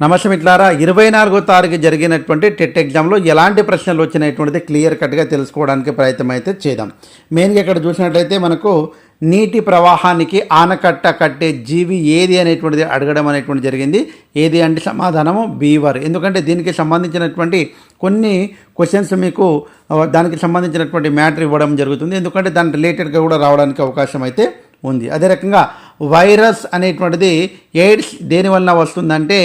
నమస్తే మిట్లారా ఇరవై నాలుగో తారీఖు జరిగినటువంటి టెట్ ఎగ్జామ్లో ఎలాంటి ప్రశ్నలు వచ్చినటువంటిది క్లియర్ కట్గా తెలుసుకోవడానికి ప్రయత్నం అయితే చేద్దాం. మెయిన్గా ఇక్కడ చూసినట్లయితే మనకు నీటి ప్రవాహానికి ఆనకట్ట కట్టే జీవి ఏది అనేటువంటిది అడగడం అనేటువంటి జరిగింది. ఏది అంటే సమాధానము బీవర్. ఎందుకంటే దీనికి సంబంధించినటువంటి కొన్ని క్వశ్చన్స్ మీకు దానికి సంబంధించినటువంటి మ్యాటర్ ఇవ్వడం జరుగుతుంది. ఎందుకంటే దాని రిలేటెడ్గా కూడా రావడానికి అవకాశం అయితే ఉంది. అదే రకంగా వైరస్ అనేటువంటిది ఎయిడ్స్ దేని వలన వస్తుందంటే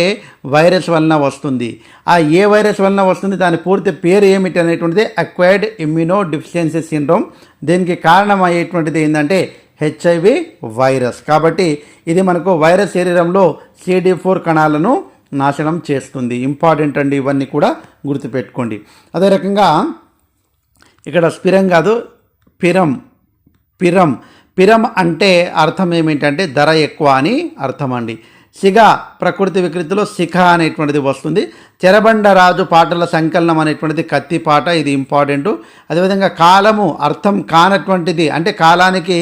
వైరస్ వలన వస్తుంది. ఆ ఏ వైరస్ వలన వస్తుంది? దాని పూర్తి పేరు ఏమిటి అనేటువంటిది అక్వైర్డ్ ఇమ్యూనో డిఫిషియన్సీ సిండ్రోమ్ దీనికి కారణం అయ్యేటువంటిది ఏంటంటే హెచ్ఐవి వైరస్ కాబట్టి ఇది మనకు వైరస్ శరీరంలో సిడి ఫోర్ కణాలను నాశనం చేస్తుంది. ఇంపార్టెంట్ అండి ఇవన్నీ కూడా గుర్తుపెట్టుకోండి. అదే రకంగా ఇక్కడ స్పిరం కాదు పిరం. పిరం. పిరం అంటే అర్థం ఏమిటంటే ధర ఎక్కువ అని అర్థం అండి సిగ ప్రకృతి వికృతిలో శిఖ అనేటువంటిది వస్తుంది. చెరబండ రాజు పాటల సంకలనం అనేటువంటిది కత్తి పాట ఇది ఇంపార్టెంట్ అదేవిధంగా కాలము అర్థం కానటువంటిది అంటే కాలానికి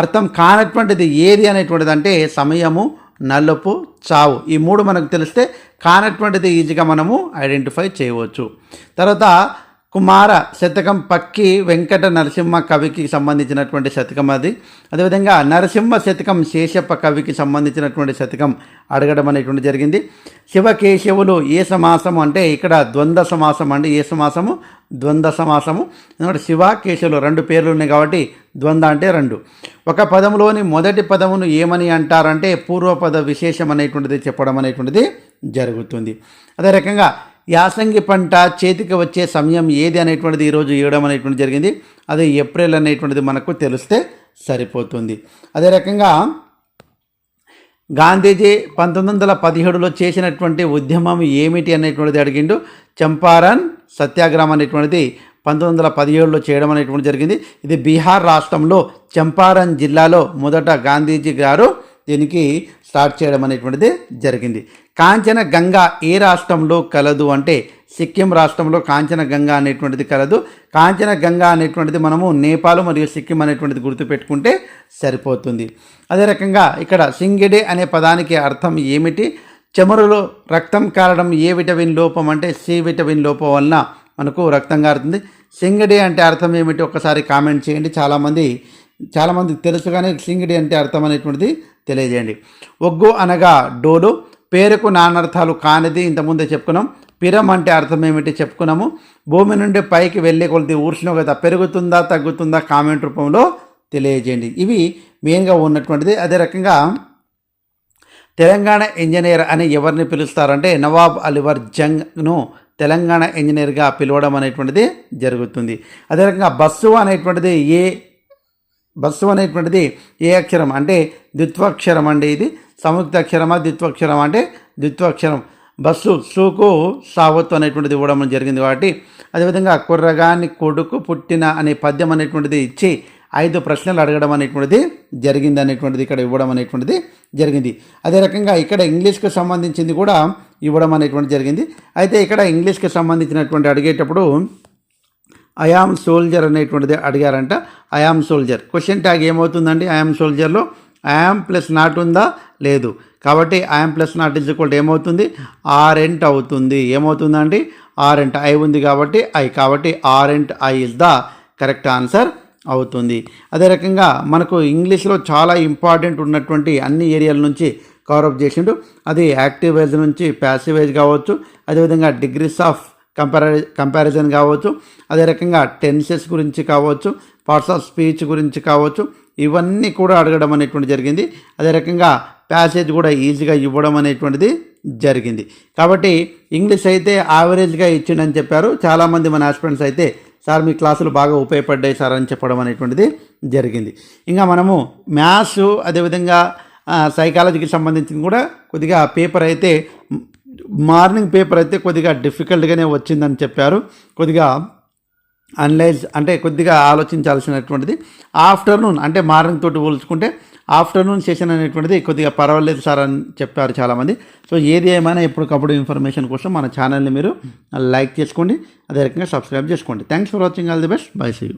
అర్థం కానటువంటిది ఏది అనేటువంటిది అంటే సమయము నలుపు చావు. ఈ మూడు మనకు తెలిస్తే కానటువంటిది ఈజీగా మనము ఐడెంటిఫై చేయవచ్చు. తర్వాత కుమార శతకం పక్కి వెంకట నరసింహ కవికి సంబంధించినటువంటి శతకం అది. అదేవిధంగా నరసింహ శతకం శేషప్ప కవికి సంబంధించినటువంటి శతకం అడగడం అనేటువంటి జరిగింది. శివకేశవులు ఏ సమాసము అంటే ఇక్కడ ద్వంద్వ సమాసం అండి. ఏ సమాసము? ద్వంద్వ సమాసము. ఎందుకంటే శివ కేశవులు రెండు పేర్లు ఉన్నాయి కాబట్టి ద్వంద్వ అంటే రెండు. ఒక పదములోని మొదటి పదమును ఏమని అంటారంటే పూర్వపద విశేషం అనేటువంటిది చెప్పడం అనేటువంటిది జరుగుతుంది. అదే రకంగా యాసంగి పంట చేతికి వచ్చే సమయం ఏది అనేటువంటిది ఈరోజు ఇవ్వడం అనేటువంటి జరిగింది. అది ఏప్రిల్ అనేటువంటిది మనకు తెలిస్తే సరిపోతుంది. అదే రకంగా గాంధీజీ పంతొమ్మిది వందల పదిహేడులో చేసినటువంటి ఉద్యమం ఏమిటి అనేటువంటిది అడిగిండు. చంపారన్ సత్యాగ్రహం అనేటువంటిది పంతొమ్మిది వందల పదిహేడులో చేయడం అనేటువంటి జరిగింది. ఇది బీహార్ రాష్ట్రంలో చంపారన్ జిల్లాలో మొదట గాంధీజీ గారు దీనికి స్టార్ట్ చేయడం అనేటువంటిది జరిగింది. కాంచన గంగా ఏ రాష్ట్రంలో కలదు అంటే సిక్కిం రాష్ట్రంలో కాంచన గంగా అనేటువంటిది కలదు. కాంచన గంగా అనేటువంటిది మనము నేపాల్ మరియు సిక్కిం అనేటువంటిది గుర్తుపెట్టుకుంటే సరిపోతుంది. అదే రకంగా ఇక్కడ సింగిడే అనే పదానికి అర్థం ఏమిటి? చెమరులో రక్తం కారడం ఏ విటమిన్ లోపం అంటే సి విటమిన్ లోపం వలన మనకు రక్తం కారుతుంది. సింగడి అంటే అర్థం ఏమిటి? ఒక్కసారి కామెంట్ చేయండి. చాలామంది చాలామందికి తెలుసు కానీ సింగిడి అంటే అర్థం అనేటువంటిది తెలియజేయండి. ఒగ్గు అనగా డోలు పేరుకు నానర్థాలు కానిది ఇంతకుముందే చెప్పుకున్నాం. పిరం అంటే అర్థం ఏమిటి చెప్పుకున్నాము. భూమి నుండి పైకి వెళ్ళే కొలది ఉష్ణోగ్రత పెరుగుతుందా తగ్గుతుందా కామెంట్ రూపంలో తెలియజేయండి. ఇవి మెయిన్గా ఉన్నటువంటిది. అదే రకంగా తెలంగాణ ఇంజనీర్ అని ఎవరిని పిలుస్తారంటే నవాబ్ అలివర్ జంగ్ను తెలంగాణ ఇంజనీర్గా పిలవడం అనేటువంటిది జరుగుతుంది. అదే రకంగా బస్సు అనేటువంటిది ఏ బస్సు అనేటువంటిది ఏ అక్షరం? అంటే ద్విత్వాక్షరం అండి ఇది. సంయుక్త అక్షరమా ద్విత్వాక్షరం అంటే ద్విత్వాక్షరం. బస్సు సూకు సావత్తు అనేటువంటిది ఇవ్వడం జరిగింది కాబట్టి అదేవిధంగా కుర్రగాని కొడుకు పుట్టిన అనే పద్యం అనేటువంటిది ఇచ్చి ఐదు ప్రశ్నలు అడగడం అనేటువంటిది జరిగింది అనేటువంటిది ఇక్కడ ఇవ్వడం అనేటువంటిది జరిగింది. అదే రకంగా ఇక్కడ ఇంగ్లీష్కి సంబంధించింది కూడా ఇవ్వడం అనేటువంటి జరిగింది. అయితే ఇక్కడ ఇంగ్లీష్కి సంబంధించినటువంటి అడిగేటప్పుడు ఐఆమ్ సోల్జర్ అనేటువంటిది అడిగారంట. I am soldier question tag ఏమవుతుందండి? ఐఆమ్ సోల్జర్లో ఐఆమ్ ప్లస్ నాట్ ఉందా? లేదు. కాబట్టి I am plus not is equal ఏమవుతుంది? ఆరెంట్ అవుతుంది. ఏమవుతుందండి? ఆరెంట్ ఐ ఉంది కాబట్టి ఐ కాబట్టి aren't I is the correct answer అవుతుంది. అదే రకంగా మనకు ఇంగ్లీష్లో చాలా ఇంపార్టెంట్ ఉన్నటువంటి అన్ని ఏరియాల నుంచి కవరప్ చేసిండు. అది యాక్టివ్ వైజ్ నుంచి ప్యాసివ్ వైజ్ కావచ్చు. అదేవిధంగా డిగ్రీస్ ఆఫ్ కంపారి కంపారిజన్ కావచ్చు అదే రకంగా టెన్సెస్ గురించి కావచ్చు పార్ట్స్ ఆఫ్ స్పీచ్ గురించి కావచ్చు ఇవన్నీ కూడా అడగడం అనేటువంటి జరిగింది. అదే రకంగా ప్యాసేజ్ కూడా ఈజీగా ఇవ్వడం అనేటువంటిది జరిగింది. కాబట్టి ఇంగ్లీష్ అయితే యావరేజ్గా ఇచ్చిండని చెప్పారు. చాలామంది మన ఆస్పిరెంట్స్ అయితే సార్ మీ క్లాసులు బాగా ఉపయోగపడ్డాయి సార్ అని చెప్పడం అనేటువంటిది జరిగింది. ఇంకా మనము మ్యాథ్స్ అదేవిధంగా సైకాలజీకి సంబంధించిన కూడా కొద్దిగా పేపర్ అయితే మార్నింగ్ పేపర్ అయితే కొద్దిగా డిఫికల్ట్గానే వచ్చిందని చెప్పారు. కొద్దిగా అనలైజ్ అంటే కొద్దిగా ఆలోచించాల్సినటువంటిది. ఆఫ్టర్నూన్ అంటే మార్నింగ్ తోటి పోల్చుకుంటే ఆఫ్టర్నూన్ సెషన్ అనేటువంటిది కొద్దిగా పర్వాలేదు సార్ అని చెప్పారు చాలామంది. సో ఏది ఏమైనా ఎప్పటికప్పుడు ఇన్ఫర్మేషన్ కోసం మన ఛానల్ని మీరు లైక్ చేసుకోండి. అదే రకంగా సబ్స్క్రైబ్ చేసుకోండి. Thanks for watching. All the best. Bye see you.